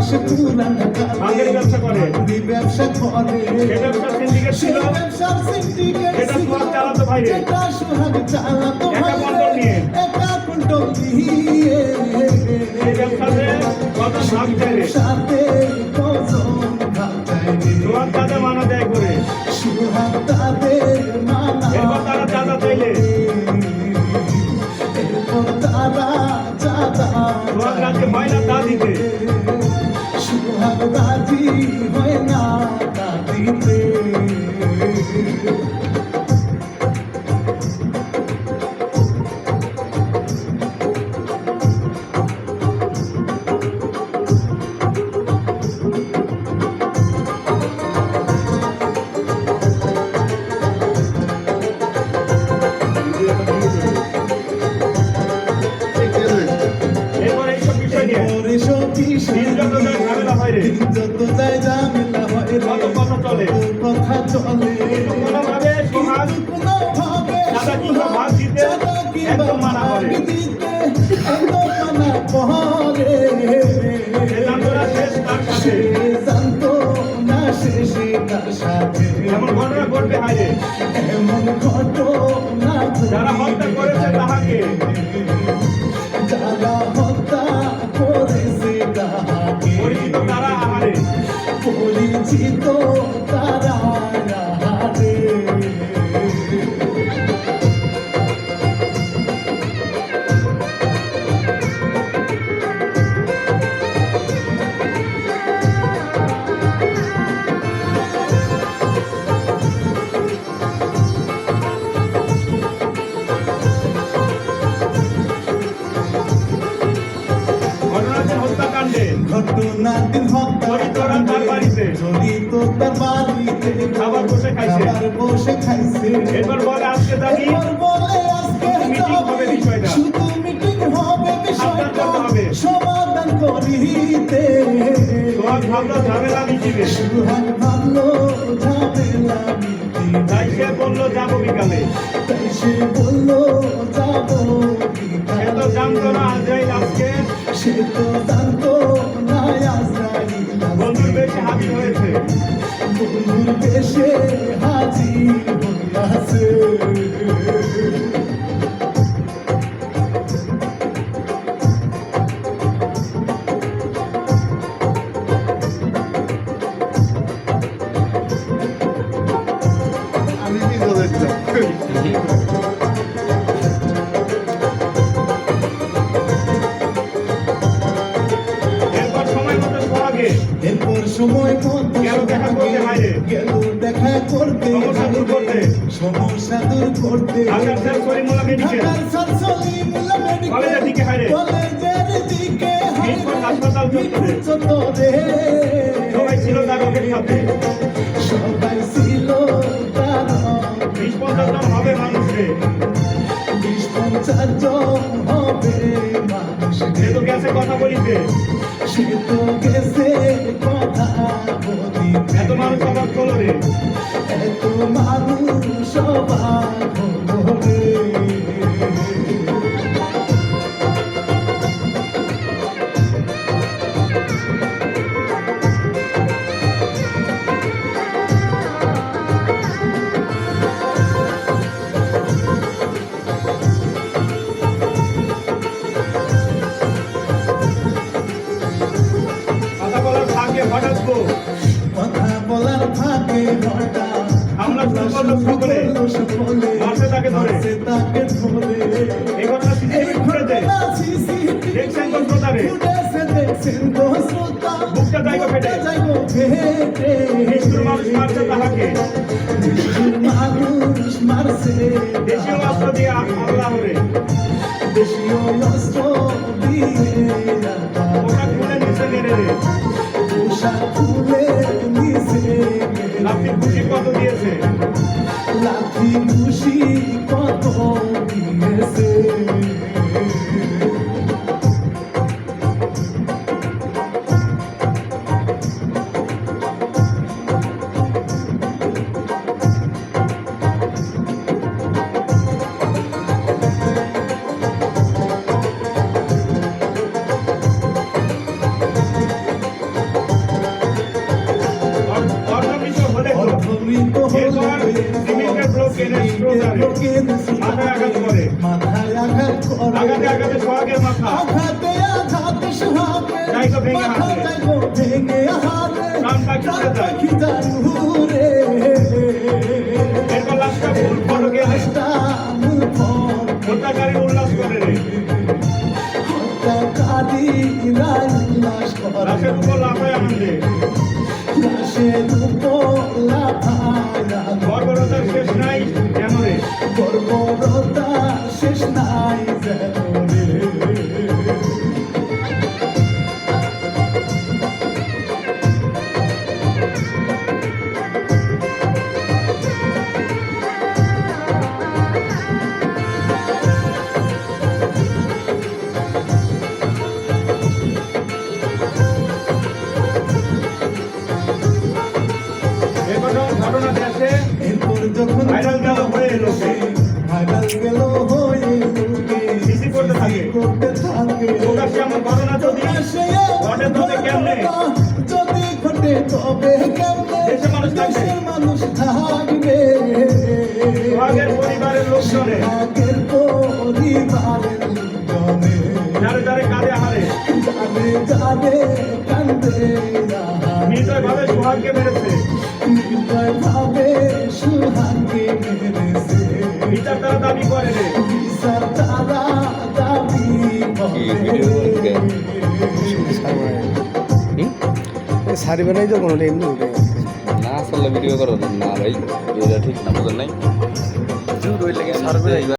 বাক্সে পুরান ভাঙের ব্যবসা করে। ব্যবসা করে সে ব্যবসার সেটা ছিল। সোহাগ চালাতো বাইরে। যেটা সোহাগ চালাতো বাইরে। বন্টন নিয়ে। একা বন্টন দিয়ে। সেই ব্যবসাতে কত সাথে চলে। কথা চলে। কোনোভাবে কিন্তু কোনোভাবে ভাগ দিতে একদম মানা করে। এমন ঘটনা ঘটবে হাইরে। এমন ঘটনা যারা হত্যা খাবার বসে খাইছে। বসে খাইছে। এরপর বলে আজকে দাবি বলে আজকে মিটিং হবে বিষয়টা। শুধু মিটিং হবে বিষয়টা। সমাধান করিতে। সোহাগ ভাবলো ঝামেলা মিটিবে। সুহাগ ভাবলো ঝামেলা মিটিবে। তাই সে বলল যাব বিকালে। তাই সে বলল যাব সে তো জানতো না আজরাইল আজকে। সে তো বন্ধুর হাজির। সমস্যা দূর করতে। সমস্যা দূর করতে ঢাকার স্যার মোলা মেডিকেল ঢাকার স্যার সলিমুল্লাহ মেডিকেল কলেজের দিকে হায়রে। কলেজের দিকে হায়রে। হাসপাতাল চত্বরে। সবাই ছিল তার সাথে সবাই ছিল তার বিশ পঞ্চাশ মানুষ সকলে মারছে তাকে ধরে। মারছে তাকে ধরে। এই ঘটনা সিসিটিভি খুলে দেয় দেখছেন তো শ্রোতারে? বুকটা যাইগো ফেটে। নিষ্ঠুর মানুষ মারছে তাহাকে। মানুষ মারছে। দেশীয় অস্ত্র দিয়ে আল্লাহ রে খুশি কত দিয়েছে? মাথায় আঘাত করে। আঘাতে আঘাত সোহাগে মাথায় ভেঙে হাতে। কান পাখি তার গেল হয়ে করতে থাকে। করতে থাকে। প্রকাশ্যে এমন ঘটনা যদি। ঘটে তবে কেমনে? যদি ঘটে তবে কেমনে? দেশের মানুষ থাকবে। মানুষ থাকবে। সোহাগের পরিবারের লোকজনে। আগের পরিবারের লোকজনে। যারে যারে হারে। যাবে যাবে কান্দে নির্দয় ভাবে সোহাগকে মেরেছে। তারা দাবি করে সারি তো কোনো এমনি উঠে না আসলে ভিডিও করো না ভাই এটা ঠিক না বোঝেন নাই?